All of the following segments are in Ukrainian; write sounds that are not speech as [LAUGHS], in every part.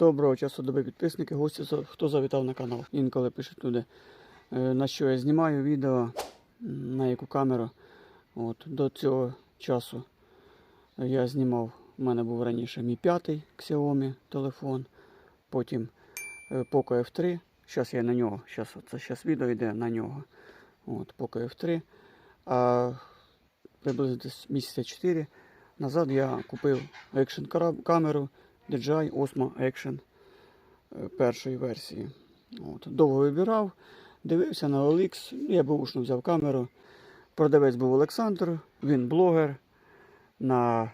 Доброго часу доби підписники, гості, хто завітав на канал. Інколи пишуть люди, е, на що я знімаю відео, на яку камеру. От, до цього часу я знімав, у мене був раніше мій п'ятий Xiaomi телефон, потім е, Poco F3. Зараз я на нього, зараз, це зараз відео йде на нього. От, Poco F3. А приблизно місяця 4 назад я купив екшн камеру DJI Osmo Action е, першої версії. От. Довго вибирав, дивився на OLX, я бушно взяв камеру. Продавець був Олександр, він блогер. На...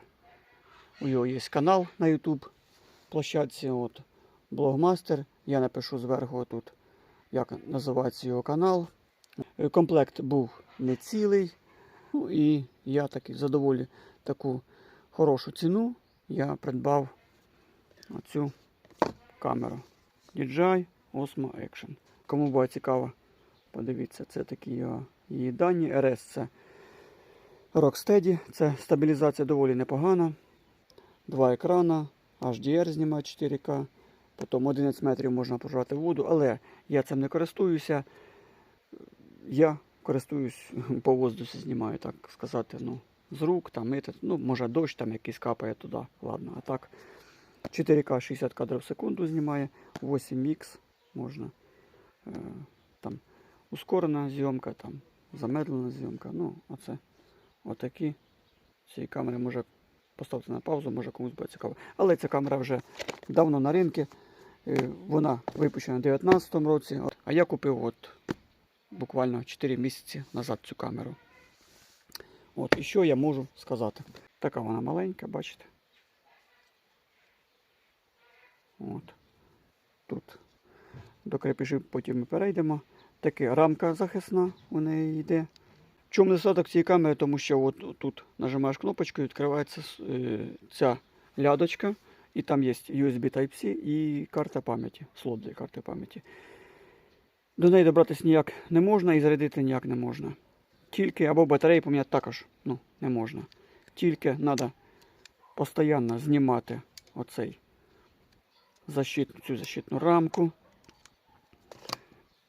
У його є канал на YouTube площадці. От. Блогмастер. Я напишу зверху тут, як називається його канал. Е, Комплект був не цілий. Ну і я таки задоволі таку хорошу ціну я придбав оцю камеру DJI Osmo Action. Кому буде цікаво, подивіться, це такі його її дані. RS це Rocksteady, це стабілізація доволі непогана. Два екрана, HDR знімає 4К. Потім 11 метрів можна пожрати воду, але я цим не користуюся. Я користуюсь [LAUGHS] по воздусі, знімаю, так сказати, ну, з рук, там, ну, може дощ там якийсь капає туди, ладно, а так. 4К 60 кадрів в секунду знімає, 8X можна. Там ускорена зйомка, там замедлена зйомка. Ну, оце отакі. Цієї камери може поставити на паузу, може комусь буде цікаво. Але ця камера вже давно на ринку. Е, Вона випущена у 2019 році, а я купив от буквально 4 місяці назад цю камеру. От, і що я можу сказати? Така вона маленька, бачите? От. Тут до крепежів потім ми перейдемо. Таке рамка захисна у неї йде. Чому недостаток цієї камери? Тому що от тут нажимаєш кнопочку і відкривається е, ця лядочка. І там є USB Type-C і карта пам'яті, слот для карти пам'яті. До неї добратися ніяк не можна і зарядити ніяк не можна. Тільки або батареї поміняти також ну, не можна. Тільки треба постійно знімати оцей защит, цю защитну рамку.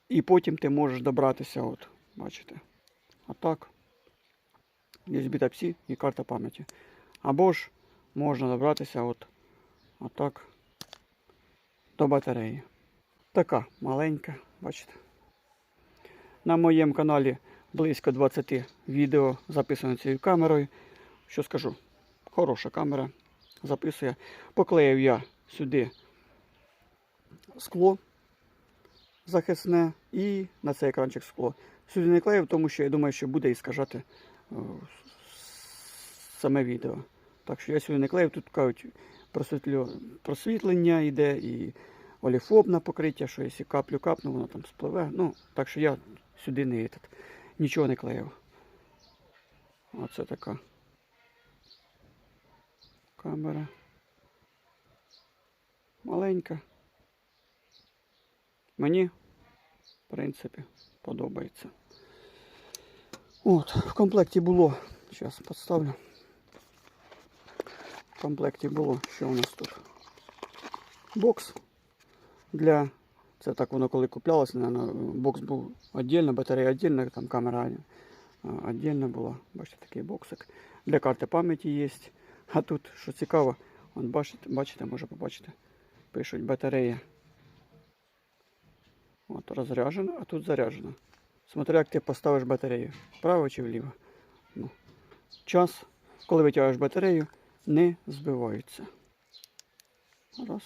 І потім ти можеш добратися, от, бачите, отак. USB Type-C і карта пам'яті. Або ж можна добратися от, отак до батареї. Така маленька, бачите. На моєму каналі близько 20 відео записано цією камерою. Що скажу? Хороша камера записує. Поклеїв я сюди скло захисне і на цей екранчик скло. Сюди не клеїв, тому що я думаю, що буде іскажати е, саме відео. Так що я сюди не клеїв, тут кажуть, просвітлення йде і оліфобне покриття, що якщо каплю капну, воно там спливе. Ну, так що я сюди не этот, нічого не клеїв. Оце така камера. Маленька. Мені, в принципі, подобається. От, в комплекті було. Зараз підставлю. В комплекті було, що у нас тут? Бокс для. Це так воно коли куплялося, бокс був віддільно, батарея віддільно, там камера віддільно була. Бачите, такий боксик. Для карти пам'яті є. А тут, що цікаво, вон, бачите, бачите, може побачите, пишуть батарея. От розряджена, а тут заряджена. Смотри, як ти поставиш батарею, вправо чи вліво. Ну, час, коли витягуєш батарею, не збивається. Раз.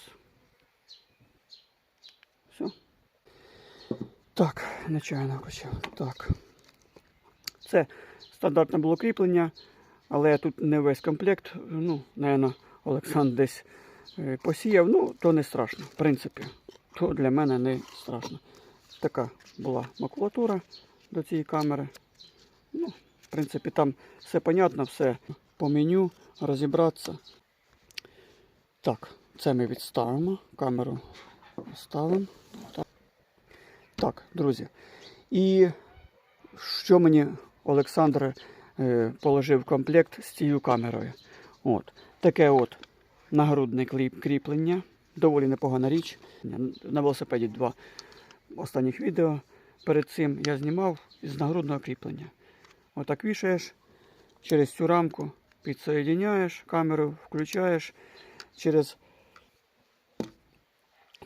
Все. Так, нечайно включив. Так. Це стандартне було кріплення, але тут не весь комплект. Ну, напевно, Олександр десь е, посіяв. Ну, то не страшно. В принципі, то для мене не страшно. Така була макулатура до цієї камери. Ну, в принципі, там все понятно, все по меню розібратися. Так, це ми відставимо. Камеру ставимо. Так. друзі. І що мені Олександр е, положив в комплект з цією камерою? От. Таке от нагрудне кріплення. Доволі непогана річ. На велосипеді два останніх відео. Перед цим я знімав із нагрудного кріплення. Отак вішаєш через цю рамку, підсоєдняєш, камеру включаєш через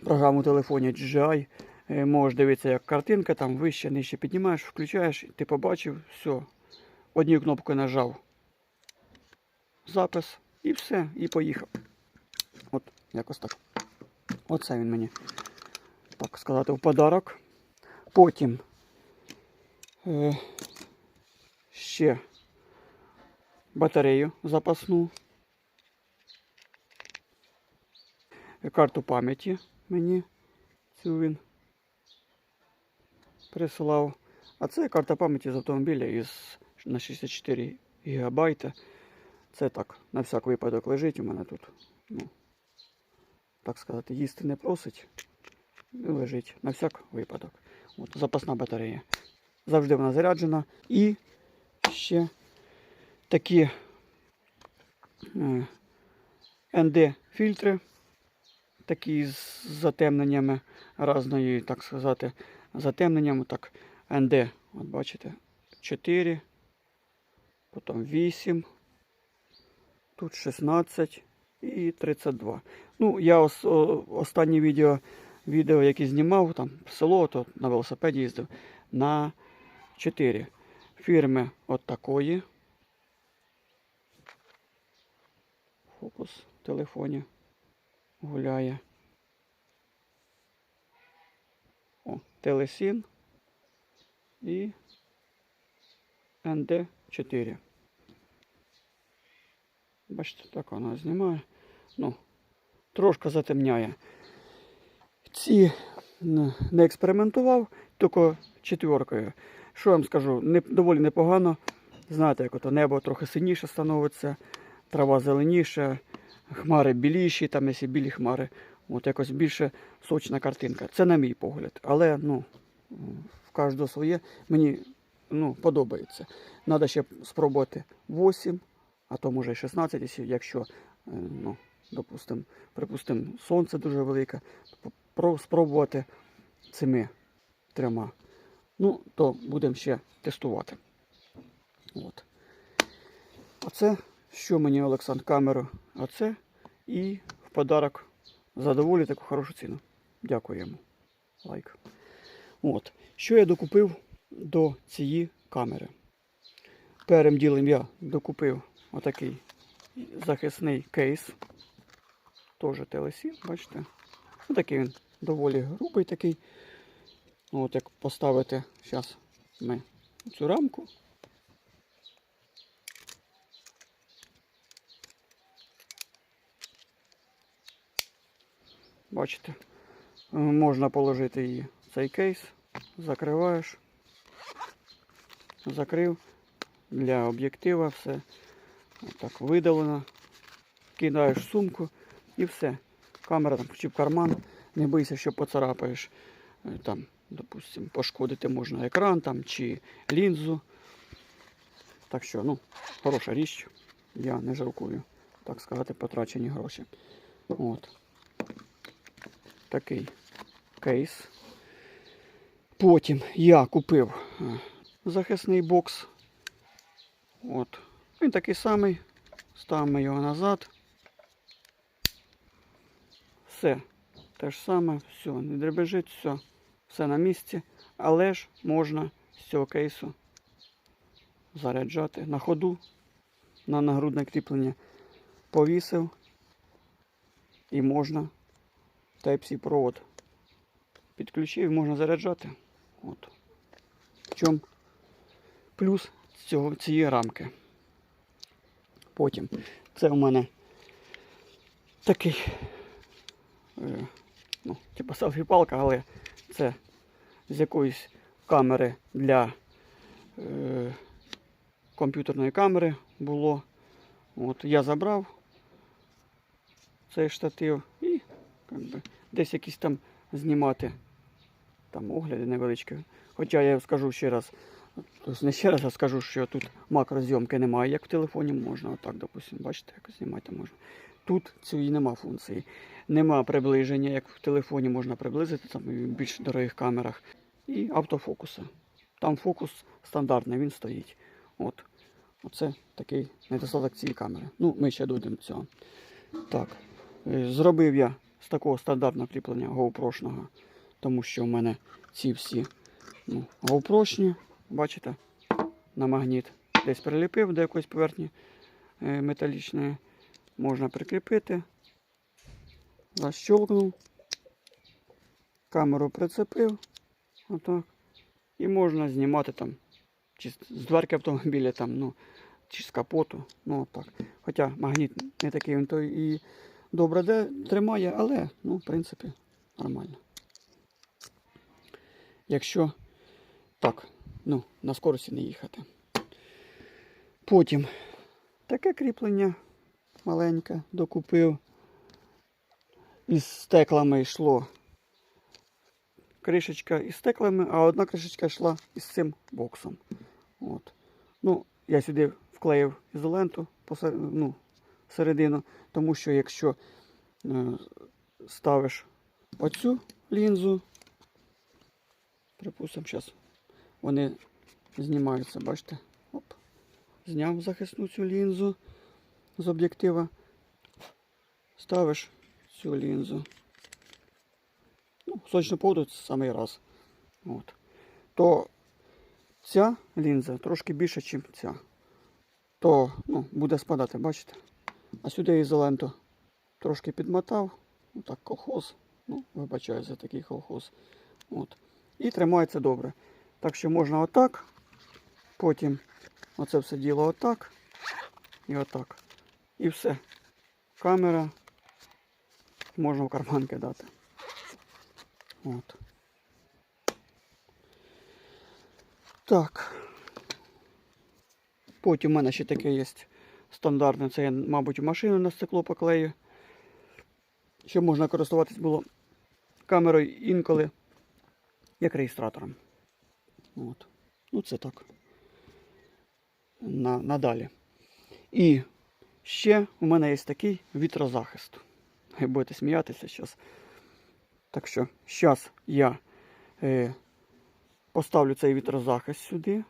програму телефоні DJI. е, Можеш дивитися, як картинка, там вище, нижче піднімаєш, включаєш, ти побачив, все. Однією кнопкою нажав запис і все, і поїхав. От, якось так. Оце він мені, так сказати, в подарок. Потім е, ще батарею запасну. Карту пам'яті мені цю він прислав. А це карта пам'яті з автомобіля із, на 64 гігабайта. Це так, на всяк випадок лежить у мене тут. Ну, так сказати, їсти не просить. І лежить на всяк випадок. От, запасна батарея. Завжди вона заряджена. І ще такі е, ND-фільтри, такі з затемненнями разної, так сказати, затемненнями. Так, ND, от бачите, 4, потім 8, тут 16 і 32. Ну, я ос, останнє відео, відео, яке знімав, там в село, то на велосипеді їздив, на 4 фірми от такої. Фокус в телефоні гуляє. О, Телесін і НД4. Бачите, так вона знімає. Ну, трошки затемняє. Ці не експериментував, тільки четверкою. Що я вам скажу, не, доволі непогано. Знаєте, як ото небо трохи синіше становиться, трава зеленіша, хмари біліші, там якщо білі хмари. От якось більше сочна картинка. Це на мій погляд. Але ну, в кожного своє. Мені ну, подобається. Треба ще спробувати 8, а то може і 16, якщо- е, ну, допустим, припустимо, сонце дуже велике, спробувати цими трьома. Ну, то будемо ще тестувати. От. Оце, що мені Олександр камеру, оце і в подарок за доволі таку хорошу ціну. Дякую йому. Лайк. От. Що я докупив до цієї камери? Першим ділом я докупив отакий захисний кейс. Теж телесі, бачите? Ну, такий він доволі грубий такий. От як поставити зараз ми цю рамку. Бачите, можна положити її цей кейс, закриваєш, закрив для об'єктива, все так видалено, кидаєш сумку і все. Камера там чи в карман, не бийся, що поцарапаєш. Е, Там, допустим, пошкодити можна екран там чи лінзу. Так що, ну, хороша річ. Я не жалкую, так сказати, потрачені гроші. От. Такий кейс. Потім я купив е, захисний бокс. От. Він такий самий. Ставимо його назад. Все. Те ж саме, все, не дребежить, все. Все на місці. Але ж можна з цього кейсу заряджати на ходу, на нагрудне кріплення повісив і можна Type-C провод підключив можна заряджати. От. В чому плюс цього, цієї рамки. Потім це у мене такий, е, ну, типу селфі-палка, але це з якоїсь камери для е, комп'ютерної камери було. От, я забрав цей штатив і би, десь якісь там знімати там огляди невеличкі. Хоча я скажу ще раз, тобто ще раз, а скажу, що тут макрозйомки немає, як в телефоні можна. Отак, допустимо, бачите, як знімати можна. Тут цієї нема функції. Нема приближення, як в телефоні можна приблизити, там в більш дорогих камерах. І автофокуса. Там фокус стандартний, він стоїть. От. Оце такий недостаток цієї камери. Ну, ми ще дійдемо цього. Так. е, Зробив я з такого стандартного кріплення GoPro-шного, тому що в мене ці всі ну, GoPro-шні, бачите, на магніт. Десь приліпив до якоїсь поверхні е, металічної. Можна прикріпити. Защелкнув. Камеру прицепив. Отак. І можна знімати там чи з дверки автомобіля, там, ну, чи з капоту. Ну, отак. Хоча магніт не такий він то і добре де, тримає, але, ну, в принципі, нормально. Якщо так, ну, на скорості не їхати. Потім таке кріплення маленьке докупив. Із стеклами йшло кришечка із стеклами, а одна кришечка йшла із цим боксом. От. Ну, я сюди вклеїв ізоленту ну, всередину, тому що якщо е, ставиш оцю лінзу, припустимо, зараз вони знімаються, бачите? Оп. Зняв захисну цю лінзу з об'єктива. Ставиш цю лінзу. Ну, сонячну поводу це самий раз. От. То ця лінза трошки більше, ніж ця. То ну, буде спадати, бачите? А сюди ізоленту трошки підмотав. Отак колхоз. Ну, вибачаю за такий колхоз. От. І тримається добре. Так що можна отак. Потім оце все діло отак. І отак. І все. Камера можна в карман кидати. От. Так. Потім у мене ще таке є стандартне. Це я, мабуть, в машину на стекло поклею. Щоб можна користуватись було камерою інколи як реєстратором. От. Ну це так. На, надалі. І ще у мене є такий вітрозахист. Ви будете сміятися зараз. Так що зараз я е, поставлю цей вітрозахист сюди.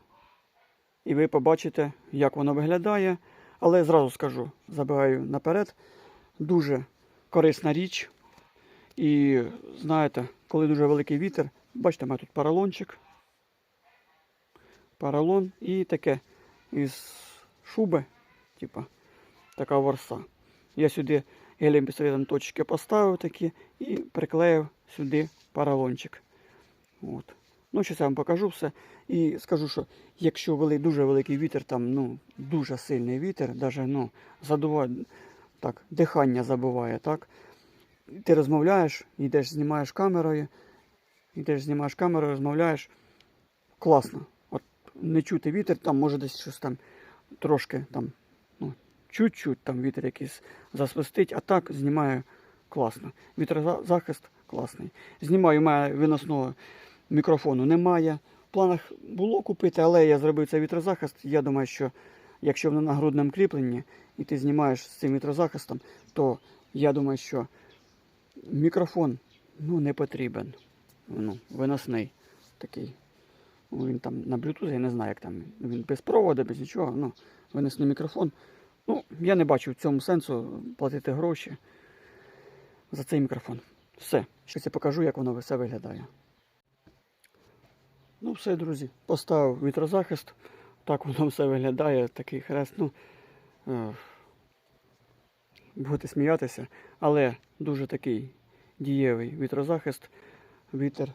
І ви побачите, як воно виглядає. Але зразу скажу, забігаю наперед. Дуже корисна річ. І знаєте, коли дуже великий вітер, бачите, у тут паралончик. Паралон і таке із шуби, типа така ворса. Я сюди гелем пістолетом точки поставив такі і приклеїв сюди паралончик. От. Ну, зараз я вам покажу все. І скажу, що якщо вели, дуже великий вітер, там ну, дуже сильний вітер, навіть ну, задуває, так, дихання забуває, так? Ти розмовляєш, йдеш, знімаєш камерою, йдеш, знімаєш камерою, розмовляєш. Класно. Не чути вітер, там може десь щось там трошки там, ну, чуть-чуть там вітер якийсь засвистить, а так знімаю класно. Вітрозахист класний. Знімаю, має виносного мікрофону немає. В планах було купити, але я зробив цей вітрозахист. Я думаю, що якщо воно на грудному кріпленні і ти знімаєш з цим вітрозахистом, то я думаю, що мікрофон ну, не потрібен. Ну, виносний такий. Він там на Bluetooth, я не знаю, як там. Він без проводу, без нічого. Ну, винесений мікрофон. Ну, я не бачу в цьому сенсу платити гроші за цей мікрофон. Все. Щось я покажу, як воно все виглядає. Ну, все, друзі. Поставив вітрозахист. Так воно все виглядає, такий хрест. Ну, е, будете сміятися, але дуже такий дієвий вітрозахист. Вітер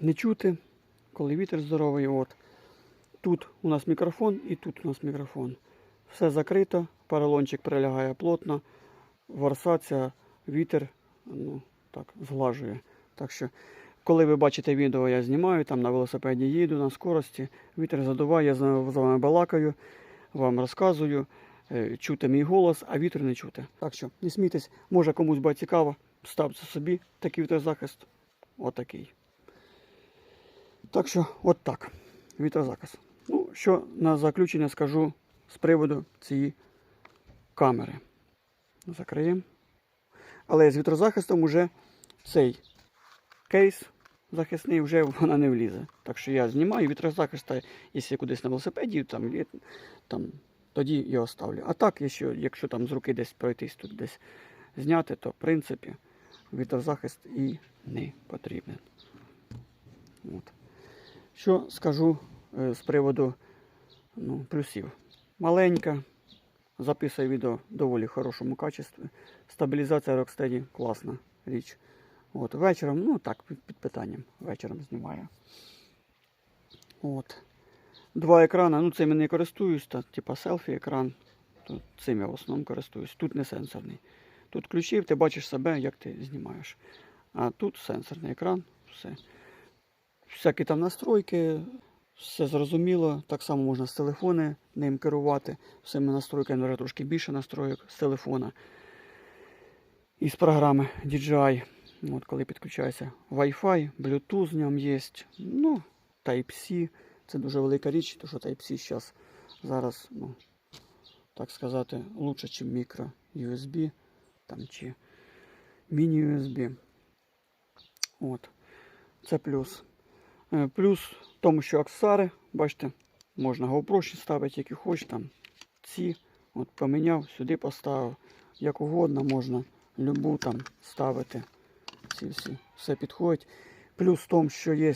не чути, коли вітер здоровий. От. Тут у нас мікрофон і тут у нас мікрофон. Все закрито, поролончик прилягає плотно, ворсаться, вітер ну, так, зглажує. Так що, коли ви бачите відео, я знімаю, там на велосипеді їду на скорості, вітер задуває, я з вами балакаю, вам розказую, е, чути мій голос, а вітер не чути. Так що не смійтесь, може комусь буде цікаво, ставте собі такий вітрозахист. Отакий. Так що, от так. Вітрозахист. Ну, що на заключення скажу з приводу цієї камери. Закриємо. Але з вітрозахистом уже цей кейс захисний вже вона не влізе. Так що я знімаю вітрозахист, якщо кудись на велосипеді, там, там, тоді я оставлю. А так, якщо, якщо там з руки десь пройтись тут десь зняти, то в принципі вітрозахист і не потрібен. От. Що скажу е, з приводу ну, плюсів. Маленька, записує відео в доволі хорошому качестві. Стабілізація Rocksteady класна річ. От, вечором, ну так, під, питанням. Вечором знімаю. От. Два екрани, ну я не користуюсь, та, типа селфі екран. Цим я в основному користуюсь. Тут не сенсорний. Тут ключів, ти бачиш себе, як ти знімаєш. А тут сенсорний екран, все. Всякі там настройки, все зрозуміло. Так само можна з телефону ним керувати. Всіми настройками вже трошки більше настроїк з телефона. І з програми DJI. От коли підключається Wi-Fi, Bluetooth в ньому є. Ну, Type-C. Це дуже велика річ, тому що Type-C зараз, зараз, ну, так сказати, лучше, ніж мікро USB там, чи міні-USB. От. Це плюс. Е, Плюс в тому, що аксесуари, бачите, можна GoPro ставити, які хочеш там. Ці, от поміняв, сюди поставив. Як угодно можна любу там ставити. Ці всі, все підходить. Плюс в тому, що є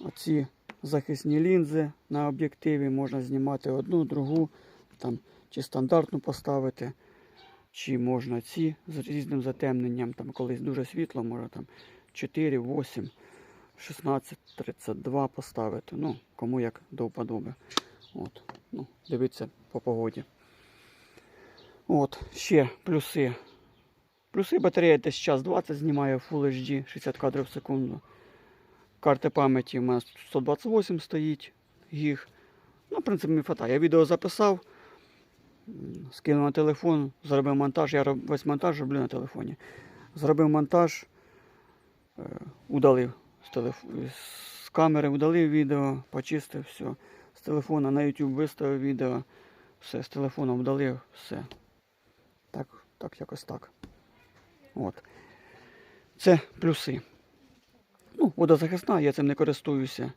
оці захисні лінзи на об'єктиві, можна знімати одну, другу, там, чи стандартну поставити, чи можна ці з різним затемненням, там колись дуже світло, може там 4, 8, 16, 32 поставити. Ну, кому як до вподоби. От, ну, дивіться по погоді. От, ще плюси. Плюси батарея десь час 20 знімає Full HD 60 кадрів в секунду. Карти пам'яті у мене 128 стоїть гіг. Ну, в принципі, фата. Я відео записав, скинув на телефон, зробив монтаж. Я весь монтаж роблю на телефоні. Зробив монтаж, е, удалив з, телеф... з камери, удалив відео, почистив все. З телефона на YouTube виставив відео, все, з телефону удалив, все. Так, так якось так. От. Це плюси. Ну, водозахисна, я цим не користуюся.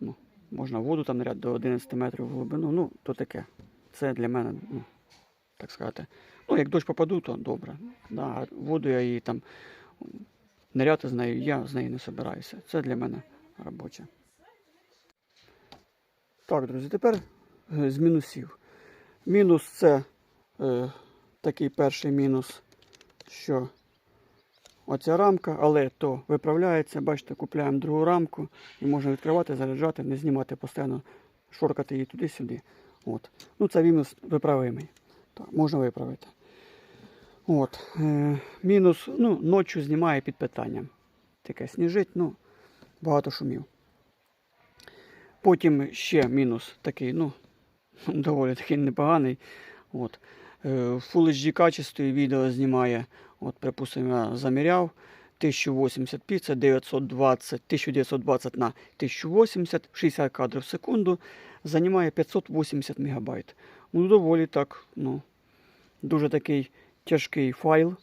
Ну, можна воду там ныряти до 11 метрів в глибину. Ну, то таке. Це для мене, ну, так сказати. Ну, як дощ попаду, то добре. Да, воду я її там ниряти з нею, я з нею не собираюся. Це для мене робоче. Так, друзі, тепер е, з мінусів. Мінус це е, такий перший мінус, що оця рамка, але то виправляється. Бачите, купляємо другу рамку і можна відкривати, заряджати, не знімати постійно, шоркати її туди-сюди. От. Ну, це мінус виправимий. Так, можна виправити. От. Е, мінус, ну, ночі знімає під питанням. Таке сніжить, ну, багато шумів. Потім ще мінус такий, ну, [LAUGHS] доволі такий непоганий. От. Е, Full HD качестві відео знімає, от, припустимо, я заміряв 1080p, це 920, 1920 на 1080, 60 кадрів в секунду, займає 580 МБ. Ну, доволі так, ну, дуже такий тяжкий файл.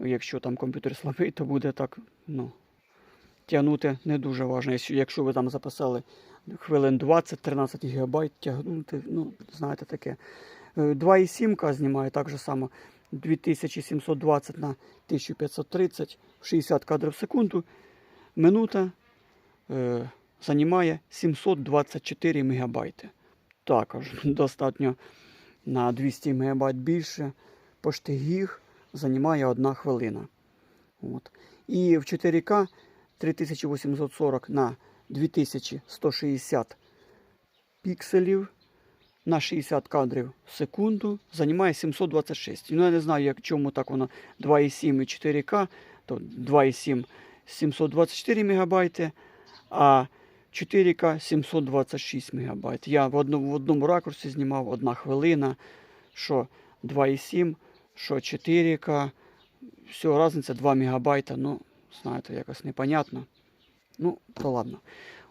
Якщо там комп'ютер слабий, то буде так, ну, тягнути не дуже важно. Якщо, ви там записали хвилин 20-13 ГБ, тягнути, ну, знаєте таке. Е, 2,7 знімає так же само 2720 на 1530, 60 кадрів в секунду. Минута е, займає 724 МБ. Також [LAUGHS] достатньо на 200 МБ більше. Пошти гіг займає 1 хвилина. От. І в 4К 3840 на 2160 пікселів на 60 кадрів в секунду займає 726. Ну, я не знаю, як чому так воно 2,7 і 4К, то 2,7 724 МБ, а 4К 726 МБ. Я в одному, в одному ракурсі знімав одна хвилина, що 2,7, що 4К. Все, різниця 2 МБ. Ну, знаєте, якось непонятно. Ну, то ладно.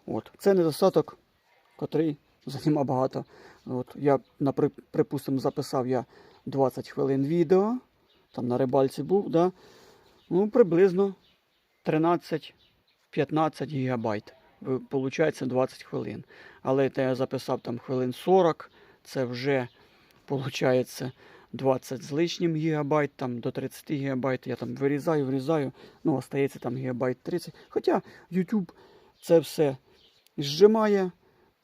От. Це недостаток, котрий займав багато. От, я, припустимо, записав я 20 хвилин відео. Там на рибальці був, да? ну, приблизно 13-15 гігабайт. Получається 20 хвилин. Але я записав там хвилин 40, це вже виходить 20 з лишнім гігабайт, там до 30 гігабайт. Я там вирізаю, вирізаю, ну, остається там гігабайт 30. Хоча YouTube це все зжимає.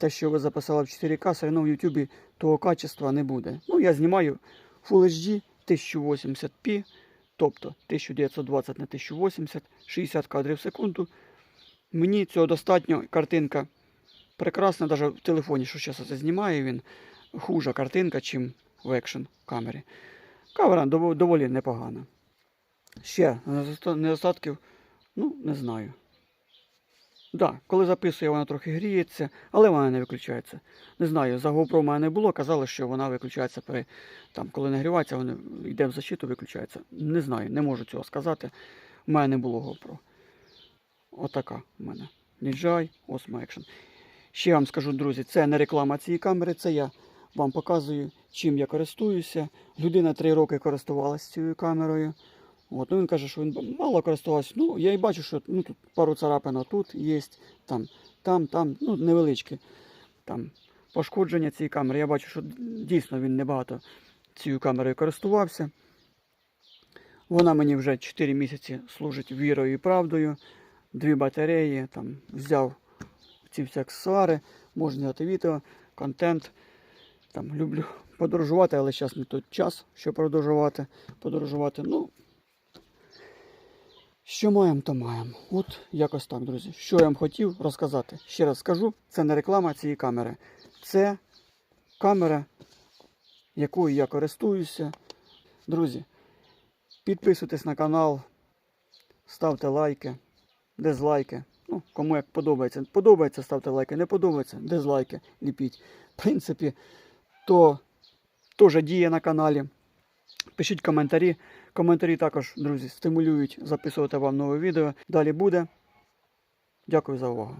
Те, що ви записали в 4К, все одно в YouTube того качества не буде. Ну, я знімаю Full HD 1080p, тобто 1920 на 1080, 60 кадрів в секунду. Мені цього достатньо. Картинка прекрасна, навіть в телефоні, що зараз це знімає, він хужа картинка, чим в екшн камері. Камера доволі непогана. Ще недостатків, ну, не знаю. Да, коли записую, вона трохи гріється, але вона не виключається. Не знаю, за GoPro в мене не було, казали, що вона виключається при там, коли нагрівається, вона йде в защиту, виключається. Не знаю, не можу цього сказати. У мене не було GoPro. Отака в мене. DJI Osmo Action. Ще вам скажу, друзі, це не реклама цієї камери, це я вам показую, чим я користуюся. Людина три роки користувалася цією камерою. От, ну він каже, що він мало користувався. Ну, я і бачу, що ну, тут пару царапин тут є, там, там, там, ну, невеличкі там, пошкодження цієї камери. Я бачу, що дійсно він небагато цією камерою користувався. Вона мені вже 4 місяці служить вірою і правдою. Дві батареї, там, взяв ці всі аксесуари, можна зняти відео, контент. Там, люблю подорожувати, але зараз не той час, щоб подорожувати. подорожувати. Ну, що маємо, то маємо. От якось так, друзі. Що я вам хотів розказати. Ще раз скажу, це не реклама цієї камери. Це камера, якою я користуюся. Друзі, підписуйтесь на канал, ставте лайки, дизлайки. Ну, кому як подобається. Подобається, ставте лайки, не подобається, дизлайки ліпіть. В принципі, то теж діє на каналі. Пишіть коментарі. Коментарі також, друзі, стимулюють записувати вам нове відео. Далі буде. Дякую за увагу.